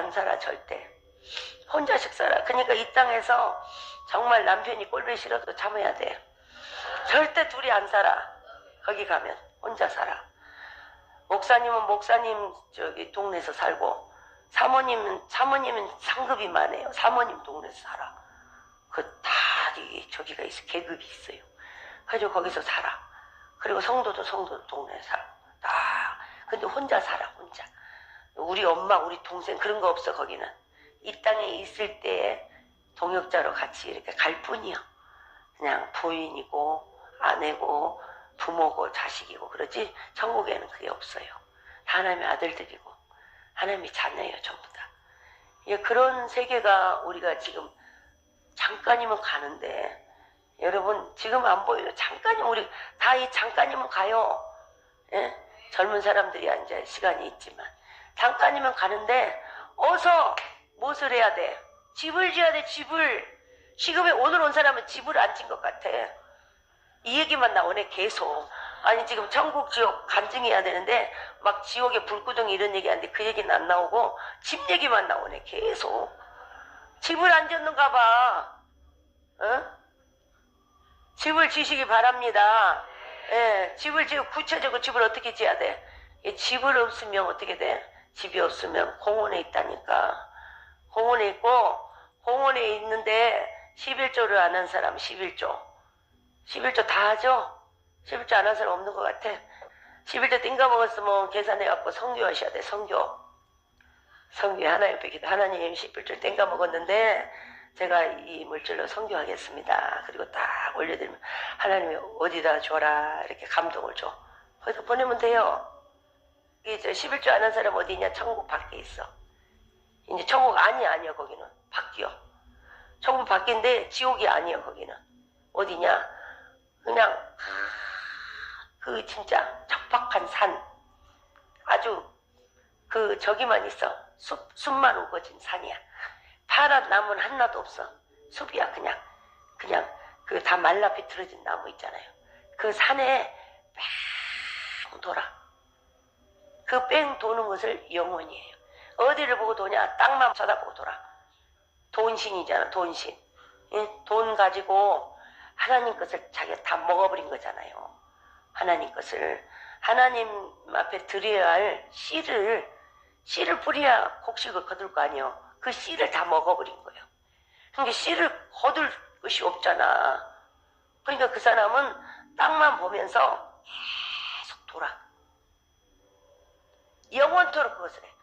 안 살아 절대. 혼자씩 살아. 그러니까 이 땅에서 정말 남편이 꼴보기 싫어도 참아야 돼. 절대 둘이 안 살아. 거기 가면 혼자 살아. 목사님은 목사님 저기 동네에서 살고 사모님은 사모님은 상급이 많아요. 사모님 동네에서 살아. 그다 저기가 있어 계급이 있어요. 그래서 거기서 살아. 그리고 성도도 성도 동네에 살아. 다. 근데 혼자 살아 혼자. 우리 엄마 우리 동생 그런 거 없어 거기는. 이 땅에 있을 때 동역자로 같이 이렇게 갈 뿐이요. 그냥 부인이고 아내고 부모고 자식이고 그러지 천국에는 그게 없어요. 하나님의 아들들이고 하나님의 자녀예요 전부 다. 예, 그런 세계가 우리가 지금 잠깐이면 가는데 여러분 지금 안 보여요. 잠깐이면 우리 다 이 잠깐이면 가요. 예? 젊은 사람들이 이제 시간이 있지만 잠깐이면 가는데 어서 무엇을 해야 돼? 집을 지어야 돼 집을. 시급에 오늘 온 사람은 집을 안 진 것 같아. 이 얘기만 나오네 계속. 아니 지금 천국 지옥 간증해야 되는데 막 지옥의 불구덩이 이런 얘기하는데 그 얘기는 안 나오고 집 얘기만 나오네 계속. 집을 안 짓는가 봐. 어? 집을 지시기 바랍니다. 예, 집을 지어 구체적으로 집을 어떻게 지어야 돼? 이 집을 없으면 어떻게 돼? 집이 없으면 공원에 있다니까. 공원에 있고 공원에 있는데 11조를 안 한 사람 11조. 11조 다 하죠? 11조 안 한 사람 없는 것 같아. 11조 띵가 먹었으면 계산해갖고 성교하셔야 돼, 성교. 성교에 하나님 뵙기도 하나님 11조 땡가 먹었는데 제가 이 물질로 성교하겠습니다. 그리고 딱 올려드리면 하나님이 어디다 줘라 이렇게 감동을 줘. 거기다 보내면 돼요. 저 11조 안 한 사람 어디 있냐? 천국 밖에 있어. 이제 천국 아니야 아니야 거기는 밖이요. 천국 밖인데 지옥이 아니야 거기는. 어디냐? 그냥 그 진짜 척박한 산 아주 그 저기만 있어 숲 숲만 우거진 산이야 파란 나무는 하나도 없어 숲이야 그냥 그냥 그 다 말라 비틀어진 나무 있잖아요 그 산에 뺑 돌아 그 뺑 도는 것을 영혼이에요 어디를 보고 도냐 땅만 쳐다보고 돌아 돈신이잖아 돈신 예? 돈 가지고 하나님 것을 자기가 다 먹어버린 거잖아요 하나님 것을 하나님 앞에 드려야 할 씨를 씨를 뿌려야 곡식을 거둘 거 아니에요. 그 씨를 다 먹어버린 거예요. 그러니까 씨를 거둘 것이 없잖아. 그러니까 그 사람은 땅만 보면서 계속 돌아. የሞንተርጎዝ ነኝ